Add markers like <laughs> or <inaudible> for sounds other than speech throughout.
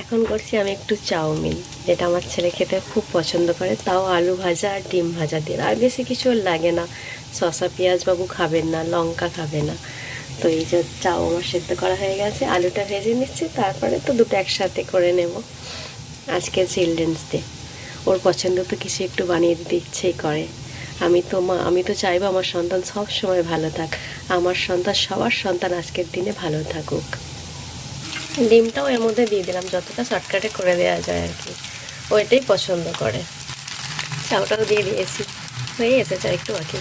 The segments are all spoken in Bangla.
এখন করছি আমি একটু চাউমিন, যেটা আমার ছেলে খেতে খুব পছন্দ করে, তাও আলু ভাজা আর ডিম ভাজা দিয়ে। আর বেশি কিছু লাগে না, শসা পেঁয়াজ বাবু খাবেন না, লঙ্কা খাবে না। তো এই যে চাউ আমার সেদ্ধ করা হয়ে গেছে, আলুটা ভেজে নিচ্ছি, তারপরে তো দুটো একসাথে করে নেব। আজকে চিলড্রেন্স ডে, ওর পছন্দ তো কিছু একটু বানিয়ে দিতে ইচ্ছেই করে। আমি তো মা, আমি তো চাইব আমার সন্তান সব সময় ভালো থাক, আমার সন্তান সবার সন্তান আজকের দিনে ভালো থাকুক। ডিমটাও এর মধ্যে দিয়ে দিলাম যতটা শর্টকাটে করে দেওয়া যায় আর কি। ওইটাই পছন্দ করে। চাউটাও দিয়ে দিয়েছি। হয়ে এসেছে আর একটু বাকি।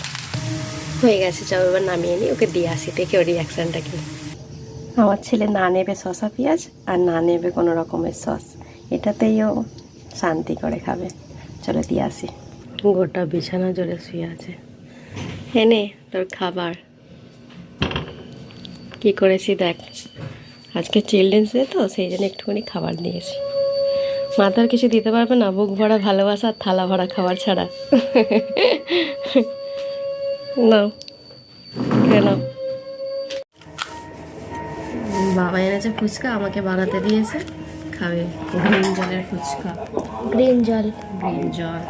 হয়ে গেছে চাউ এবার নামিয়ে নিই ওকে দিয়ে আসি দেখে ওর রিয়াকশানটা কি। আমার ছেলে না নেবে শসা পেঁয়াজ আর না নেবে কোনো রকমের সস এটাতেই ও শান্তি করে খাবে। চলো দিয়ে আসি। গোটা বিছানা জুড়ে শুয়ে আছে। এনে তোর খাবার। কি করেছি দেখ। আজকে চিলড্রেন্স ডে তো সেই জন্য একটুখানি খাবার নিয়েছি। মাথার কিছু দিতে পারবে না বুক ভরা ভালোবাসা আর থালা ভরা খাবার ছাড়া। নাও কেন? বাবা এনেছে ফুচকা আমাকে বানাতে দিয়েছে। খাবে গ্রিন জলের ফুচকা। গ্রিন জল। গ্রিন জল।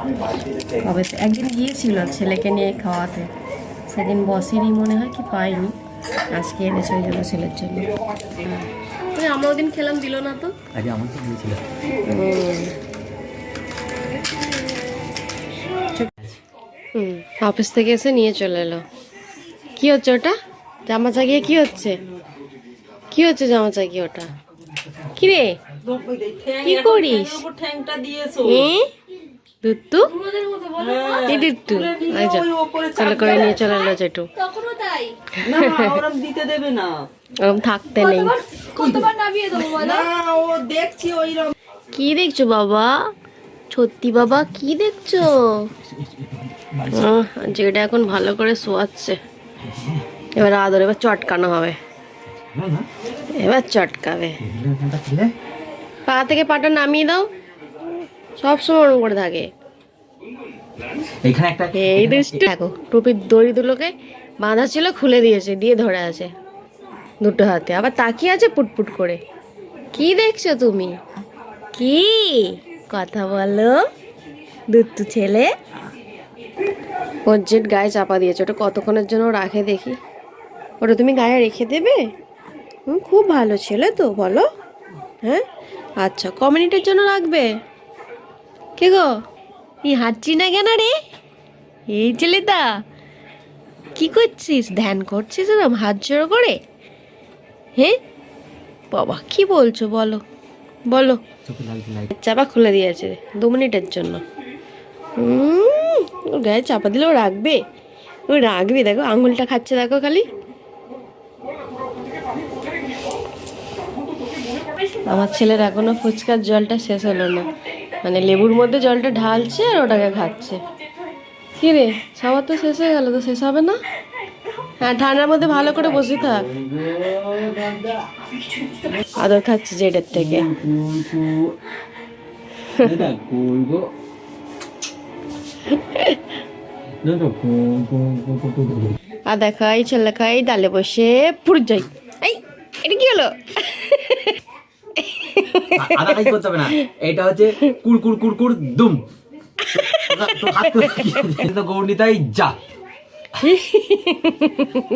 কবে একদিন গিয়েছিল ছেলেকে নিয়ে খাওয়াতে। সেদিন বসেনি মনে হয় কি পাইনি। আজকে এনেছে ওই জন্য ছেলের জন্য। ওই আমরা ওদিন খেলাম দিল না তো। আগে আমাকে দিয়েছিল। অফিস থেকে এসে নিয়ে চলে এলো। কি হচ্ছে ওটা? জামা চাগিয়ে কি হচ্ছে? কি হচ্ছে জামা চাগিয়ে ওটা? কি রে? কি করিস? ঠ্যাংটা দিয়েছ? দুত্তু? এই দুত্তু। এই করে নিয়ে চলে এলো যেটু তখনও তাই। না ওরম দিতে দেবে না। ওরম থাকতে নেই। কি দেখছ বাবা? সত্যি বাবা কি দেখছ? আহ, যেটা এখন ভালো করে শোয়াচ্ছে। এবার আদর এবার চটকানো হবে। এবার চটকাবে। পা থেকে পাটা নামিয়ে দাও। সব সময় ওরকম করে থাকে। একটা এই দুষ্টু দেখো টুপির দড়ি দুলোকে বাঁধা ছিল খুলে দিয়েছে দিয়ে ধরে আছে দুটো হাতে। আবার তাকিয়ে আছে পুটপুট করে। কি দেখছ তুমি? কি? কথা বলো। দুত্তু ছেলে। ওর জেট গায়ে চাপা দিয়েছে। ওটা কতক্ষণের জন্য রাখে দেখি? ওটা তুমি গায়ে রেখে দেবে? খুব ভালো ছেলে তো বলো। হ্যাঁ? আচ্ছা ক মিনিটের জন্য রাখবে? কে গো? এই হাঁটছি না কেন রে? এই ছেলেটা। কি করছিস? ধ্যান করছিস এরম হাত জোড়ো করে? হ্যাঁ বাবা কি বলছো বলো? বলো। চাপা খুলে দিয়েছে দু মিনিটের জন্য। ওর গায়ে চাপা দিলে ও রাখবে। ও রাখবে দেখো আঙুলটা খাচ্ছে দেখো খালি। আমার ছেলের এখনও ফুচকার জলটা শেষ হলো না। মানে লেবুর মধ্যে জলটা ঢালছে আর ওটাকে খাচ্ছে। কি রে? সবার তো শেষ হয়ে গেল, তো শেষ হবে না? হ্যাঁ ঠান্ডার মধ্যে ভালো করে বসে থাক। আদর খাচ্ছে জেডের থেকে। দেখা, এই ছেলে খাই, ডালে বসে পুরো যাই এই, এটা কি হলো? আদা কাজ করতে হবে না। এটা হচ্ছে কুড় কুড় কুড় কুড় দুম। তো গৌরনীতাই যা।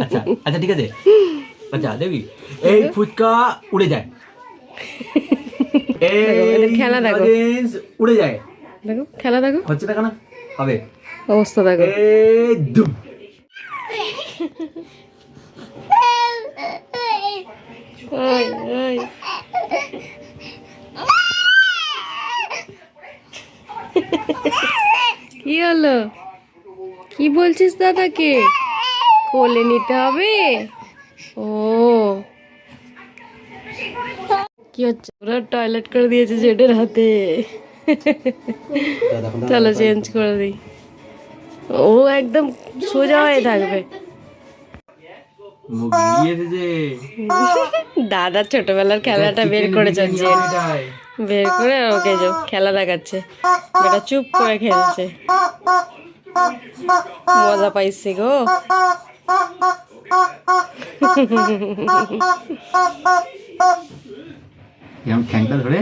আচ্ছা আচ্ছা ঠিক আছে। আচ্ছা দেবি এই ফুচকা উড়ে যায়। এই খেলা দেখো। উড়ে যায়। দেখো খেলা দেখো। হচ্ছে না? হবে। অবস্থা দেখো। এই দুম। ওই, ওই। কি হলো? কি বলছিস দাদাকে? কোলে নিতে হবে? ও। কি হচ্ছে? ওরা টয়লেট করে দিয়েছে জেডের হাতে। চলো চেঞ্জ করে দিই। ও একদম সোজা হয়ে থাকবে। দাদা ছোটবেলার খেলাটা বের করেছে যে। এটাই। বের করে ওকে যে খেলা দেখাচ্ছে। বেটা চুপ করে খেলছে। মজা পাইছে গো। এরকম ঠ্যাংটা ধরে?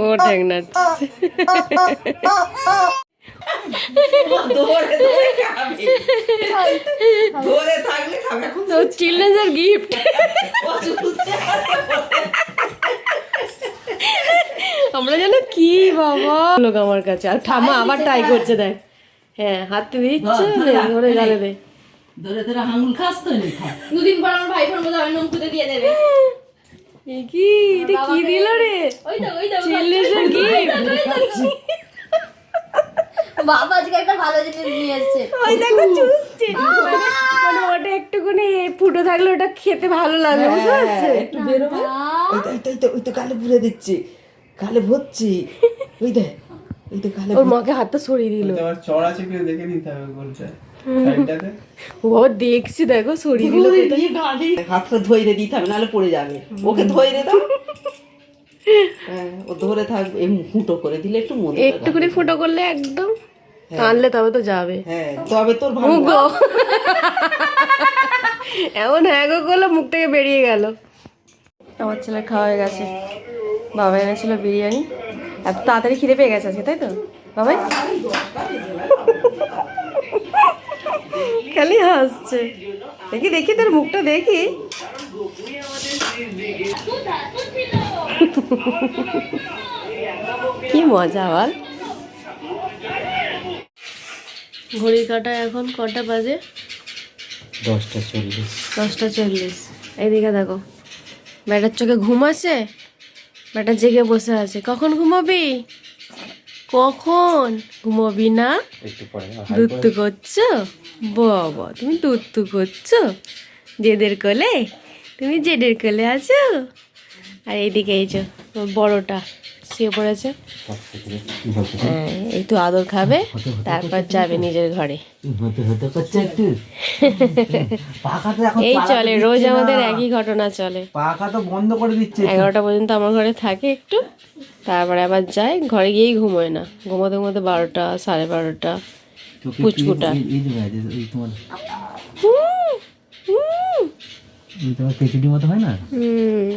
ও ধরে চিলড্রেন্সের গিফট আমরা যেন কি বাবা লোক আমার কাছে আর ঠামা আবার ট্রাই করছে দেখ হ্যাঁ হাতে দিচ্ছে ধরে গালে দে ধরে ধরে আঙুল খাস তো দুদিন পর আমার ভাইফোর মধ্যে আমি নমকুতে দিয়ে দেবে কি এটা কি দিল রে ওই তো ওই তো চিলড্রেন্সের গিফট বাবা আজকে একটা ভালো জিনিস নিয়ে এসেছে। ওই দেখো চুষছে। মানে ওটা একটুখানি ফুটো থাকলে ওটা খেতে ভালো লাগে বুঝতে পারছে? একটু বেরোবে ওই তো ওই তো, ওই তো গালে পুরে দিচ্ছে। গালে ভরছি। ওই দে ওই তো গালে ওর মাকে হাতটা সরিয়ে দিল। আবার চড় আছে কিনা দেখে নিতে হবে ও দেখছি দেখো সরিয়ে দিল হাতটা ধইরে দিতে হবে নাহলে পড়ে যাবে। ওকে ধরে দাও। হ্যাঁ ও ধরে থাকবে ফুটো করে দিলে একটু মনে একটুখানি ফুটো করলে একদম টানলে তবে তো যাবে। হ্যাঁ তবে তোর ভালো মুগো। এমন হ্যাঁ গো করল মুখ থেকে বেরিয়ে গেল। আমার ছেলে খাওয়া হয়ে গেছে। বাবা এনেছিল বিরিয়ানি। এত তাড়াতাড়ি খিদে পেয়ে গেছে আজকে তাই তো? বাবাই? খালি হাসছে। দেখি দেখি তোর মুখটা দেখি। কি মজা আবার ঘড়ির কাটা এখন কটা বাজে? দশটা চল্লিশ। দশটা চল্লিশ। এইদিকে দেখো ব্যাটার চোখে ঘুম আছে? ব্যাটা জেগে বসে আছে। কখন ঘুমাবি? কখন? ঘুমাবি না? দুত্তু করছ? বাবা তুমি দুত্তু করছ? জেদের কোলে? তুমি জেদের কোলে আছো? আর এইদিকে এই যে বড়টা। শুয়ে পড়েছে। হ্যাঁ এই আদর খাবে তারপর যাবে নিজের ঘরে। একটু এই চলে রোজ আমাদের একই ঘটনা চলে। পাখা তো বন্ধ করে দিচ্ছে এগারোটা পর্যন্ত আমার ঘরে থাকে একটু তারপরে আবার যায় ঘরে গিয়েই ঘুমোয় না। ঘুমোতে ঘুমোতে বারোটা সাড়ে বারোটা পুচকুটা। এই- এই যে বাজে, এই তোমার হুম, হুম, এই তোমার পেছুটি মতো হয় না? হুম,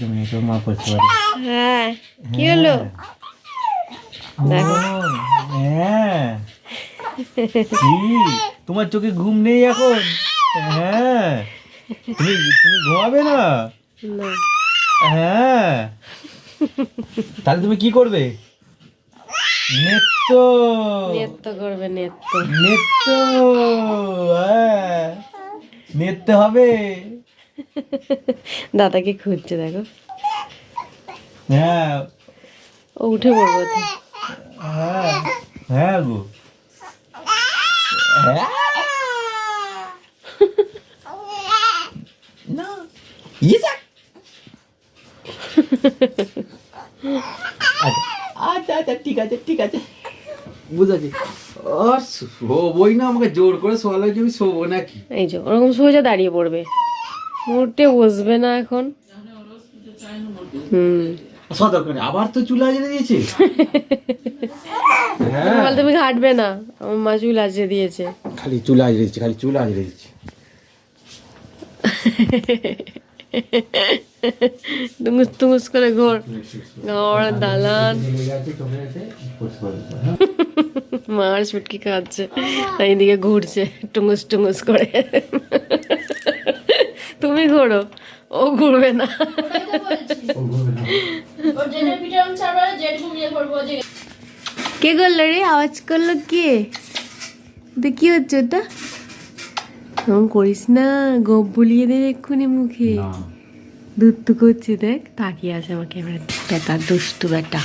জমে গেছে মা করতে পারে। হ্যাঁ। কি হলো? দেখো। হ্যাঁ। তোমার চোখে ঘুম নেই এখন? হ্যাঁ। তুমি তুমি ঘুমাবে না? না। হ্যাঁ। তাহলে তুমি কি করবে? নৃত্য নৃত্য করবে নৃত্য নৃত্য হ্যাঁ নৃত্য হবে। <laughs> দাদাকে খুঁজছে দেখো। হ্যাঁ। ও উঠে পড়ব হ্যাঁ হ্যাঁ গো। হ্যাঁ? <laughs> না ইসাক <laughs> আচ্ছা আচ্ছা আচ্ছা ঠিক আছে ঠিক আছে। বুঝেছি। আর শোবই না আমাকে জোর করে শোয়ালে যে আমি শোবো নাকি? এই যে ওরকম সোজা দাঁড়িয়ে পড়বে। মুহূর্তে বসবে না এখন। হুম। আবার তো চুলা দিয়েছে? <laughs> হ্যাঁ। বল তুমি ঘাটবে না আমার মা চুল দিয়েছে। খালি চুলা আজরে দিচ্ছে খালি চুলা আজরে টুঙ্গুস করে ঘর। ঘর দালান। মার ছুটকি খাচ্ছে। আর এইদিকে ঘুরছে টুঙ্গুস টুঙ্গুস করে। তুমি ঘোরো ও ঘুরবে না। কে করল রে? আওয়াজ করল কে? তো কি হচ্ছে ওটা? এরকম করিস না গপ বলিয়ে দেবে এক্ষুনি মুখে। দুত্তু করছে দেখ। তাকিয়ে আছে আমাকে বেটা দুষ্টু বেটা।